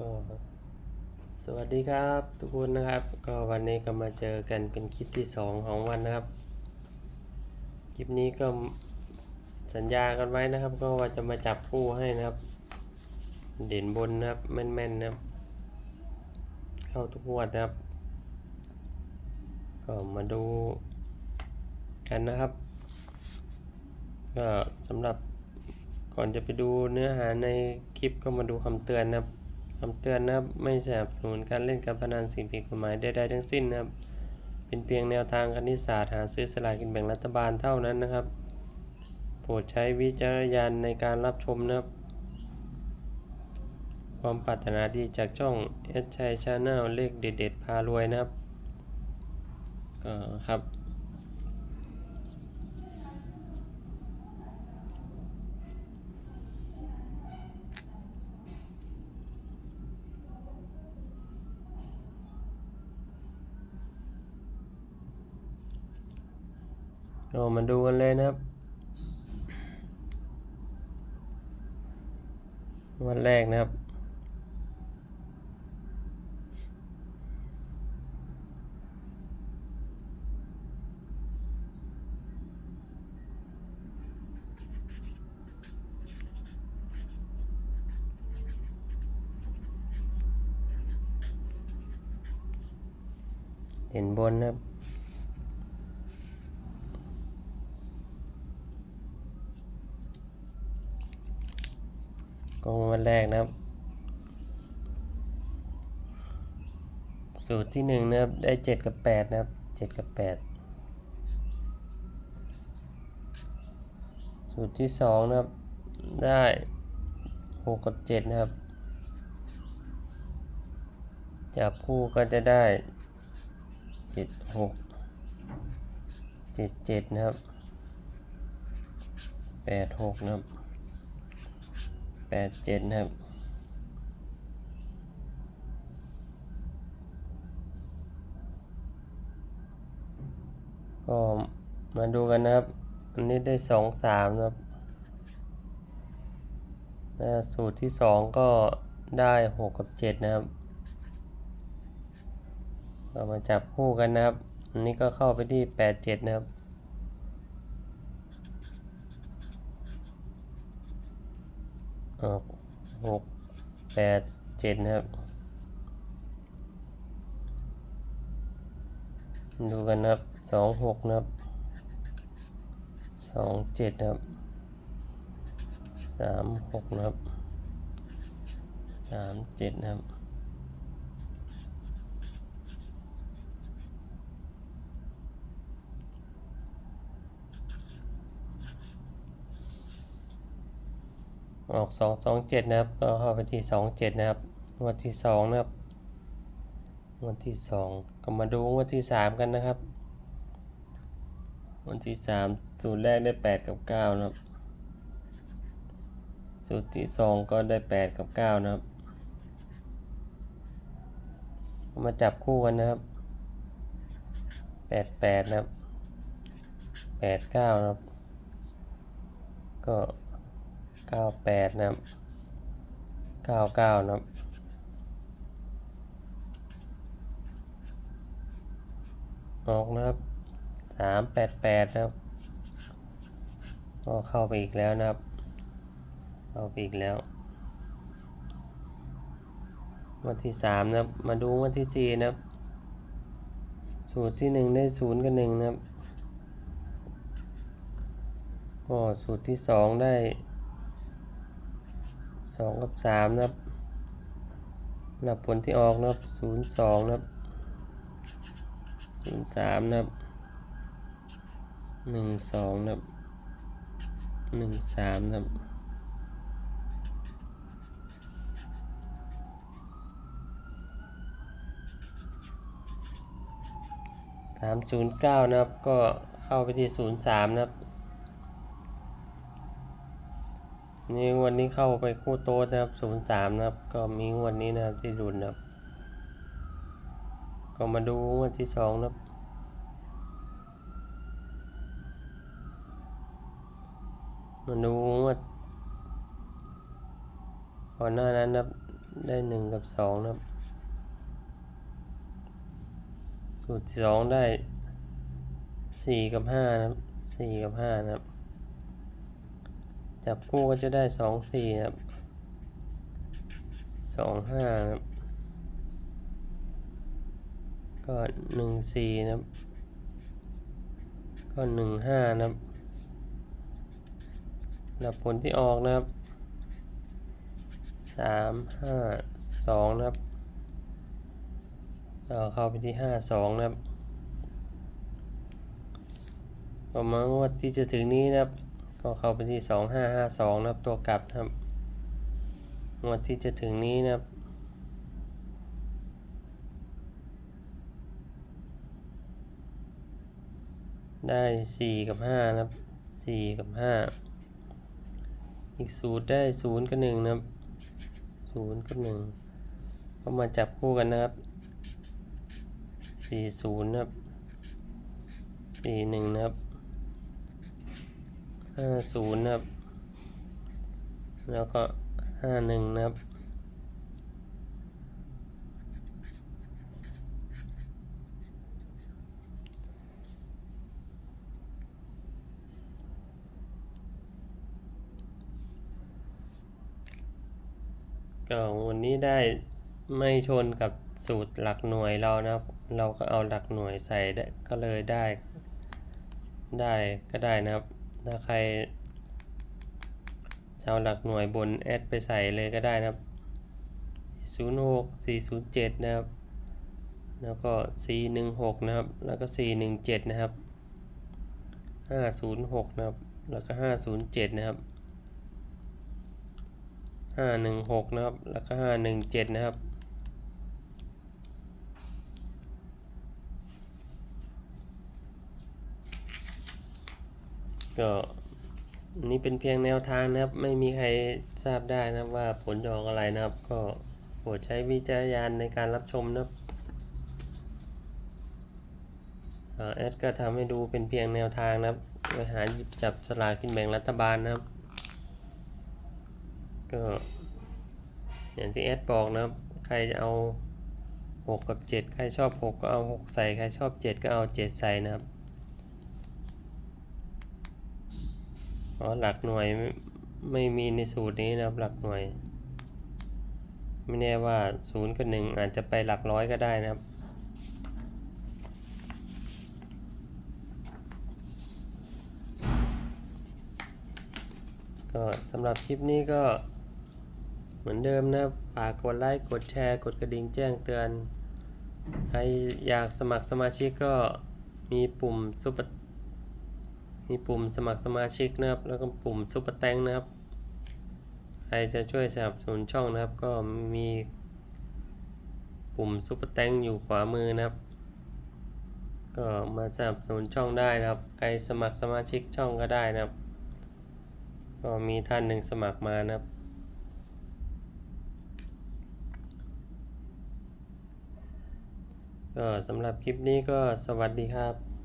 ก็สวัสดีครับทุกคนนะครับ ก็วันนี้ก็มาเจอกันเป็นคลิปที่สองของวันนะครับ คลิปนี้ก็สัญญากันไว้นะครับ ก็ว่าจะมาจับคู่ให้นะครับ เด่นบนนะครับแม่นๆนะครับ เข้าทุกงวดนะครับ ก็มาดูกันนะครับ ก็สำหรับก่อนจะไปดูเนื้อหาในคลิปก็มาดูคำเตือนนะครับ คำเตือนนะครับ ไม่สนับสนุนการเล่นการพนันสิ่งผิดกฎหมายใดๆทั้งสิ้นนะครับ เป็นเพียงแนวทางคณิตศาสตร์หาซื้อสลากกินแบ่งรัฐบาลเท่านั้นนะครับ โปรดใช้วิจารณญาณในการรับชมนะครับ ความปรารถนาดีจากช่องเอชชัยชาแนลเลขเด็ดๆพารวยนะครับก็ครับ เรามาดูกันเลยนะครับ วันแรกนะครับ เห็นบนนะครับ กงวันแรกนะครับ สูตรที่หนึ่งนะครับ ได้เจ็ดกับแปดนะครับเจ็ดกับแปดสูตรที่สองนะครับ ได้หกกับเจ็ดนะครับ จับคู่ก็จะได้เจ็ดหกเจ็ดเจ็ดนะครับแปดหกนะครับ แปดเจ็ดนะครับก็มาดูกันนะครับ อันนี้ได้สองสามนะครับ สูตรที่สองก็ได้หกกับเจ็ดนะครับ เรามาจับคู่กันนะครับ อันนี้ก็เข้าไปที่แปดเจ็ดนะครับ ออก หกแปดเจ็ดนะครับ ดูกันนะครับสองหกนะครับสองเจ็ดนะครับสามหกนะครับสามเจ็ดนะครับ ออกสองสองเจ็ดนะครับ ก็เข้าไปที่สองเจ็ดนะครับงวดที่สองนะครับงวดที่สองก็มาดูงวดที่สามกันนะครับงวดที่สามสูตรแรกได้แปดกับเก้านะครับ สูตรที่สองก็ได้แปดกับเก้านะครับ มาจับคู่กันนะครับแปดแปดนะครับแปดเก้านะครับ ก็ เก้าแปดนะครับเก้าเก้านะครับออกนะครับสามแปดแปดนะครับก็เข้าไปอีกแล้วนะครับ เข้าไปอีกแล้ว วันที่สามนะครับ มาดูวันที่สี่นะครับ สูตรที่หนึ่งได้ศูนย์กับหนึ่งนะครับ ก็สูตรที่สองได้ สองกับสามนะครับนับผลที่ออกนะครับศูนย์สองนะครับศูนย์สามนะครับหนึ่งสองนะครับหนึ่งสามนะครับสามศูนย์เก้านะครับก็เข้าไปที่ศูนย์สามนะครับ นี่วันนี้เข้าไปคู่โต๊ดนะครับศูนย์สามนะครับ ก็มีวันนี้นะครับที่รุนนะครับ ก็มาดูวันที่สองนะครับ มาดูงวดก่อนหน้านั้นนะครับได้หนึ่งกับสองนะครับสูตรสองได้สี่กับห้านะครับสี่กับห้านะครับ จับคู่ก็จะได้สองสี่ครับสองห้าครับก็หนึ่งสี่นะครับ ก็หนึ่งห้านะครับแล้วผลที่ออกนะครับสามห้าสองนะครับก็เข้าไปที่ห้าสองนะครับก็มางวดที่จะถึงนี้นะครับ ก็เข้าไปที่สองห้าห้าสองนะครับ ตัวกลับนะครับงวดที่จะถึงนี้นะครับได้สี่กับห้านะครับสี่กับห้าอีกสูตรได้ศูนย์กับหนึ่งนะครับศูนย์กับหนึ่งก็มาจับคู่กันนะครับสี่ศูนย์นะครับสี่หนึ่งนะครับ ห้าศูนย์นะครับ แล้วก็ห้าหนึ่งนะครับ ก็วันนี้ได้ไม่ชนกับสูตรหลักหน่วยเรานะครับ เราก็เอาหลักหน่วยใส่ได้ก็เลยได้ ได้ก็ได้นะครับ ถ้าใครจะเอาหลักหน่วยบนแอดไปใส่เลยก็ได้นะครับ06 407 นะครับ แล้วก็ 416 นะครับ แล้วก็ 417 นะครับ 506 นะครับ แล้วก็ 507 นะครับห้าหนึ่งหกนะครับ แล้วก็ห้าหนึ่งเจ็ดนะครับ ก็นนี้เป็นเพียงแนวทางนะครับ ไม่มีใครทราบได้นะครับว่าผลจะออกอะไรนะครับ ก็โปรดใช้วิจารณญาณในการรับชมนะครับเอ่อแอดก็ทำให้ดูเป็นเพียงแนวทางนะครับโดยหาหยิบจับสลากกินแบ่งรัฐบาลนะครับ ก็อย่างที่แอดบอกนะครับ ใครจะเอา 6 กับ 7 ใครชอบ 6 ก็เอา 6 ใส่ ใครชอบ 7 ก็เอา 7 ใส่นะครับ เพราะหลักหน่วยไม่ไม่มีในสูตรนี้นะครับ หลักหน่วย ไม่แน่ว่า0กับ1อาจจะไปหลักร้อยก็ได้นะครับก็สำหรับคลิปนี้ก็เหมือนเดิมนะครับฝากกดไลค์กดแชร์ กดกระดิ่งแจ้งเตือน ใครอยากสมัครสมาชิกก็มีปุ่มซุปเปอร์ มีปุ่มสมัครสมาชิกนะครับ แล้วก็ปุ่มซุปเปอร์แตงนะครับ ใครจะช่วยสนับสนุนช่องนะครับ ก็มีปุ่มซุปเปอร์แตงอยู่ขวามือนะครับ ก็มาสนับสนุนช่องได้นะครับ ใครสมัครสมาชิกช่องก็ได้นะครับ ก็มีท่านหนึ่งสมัครมานะครับก็สำหรับคลิปนี้ก็สวัสดีครับ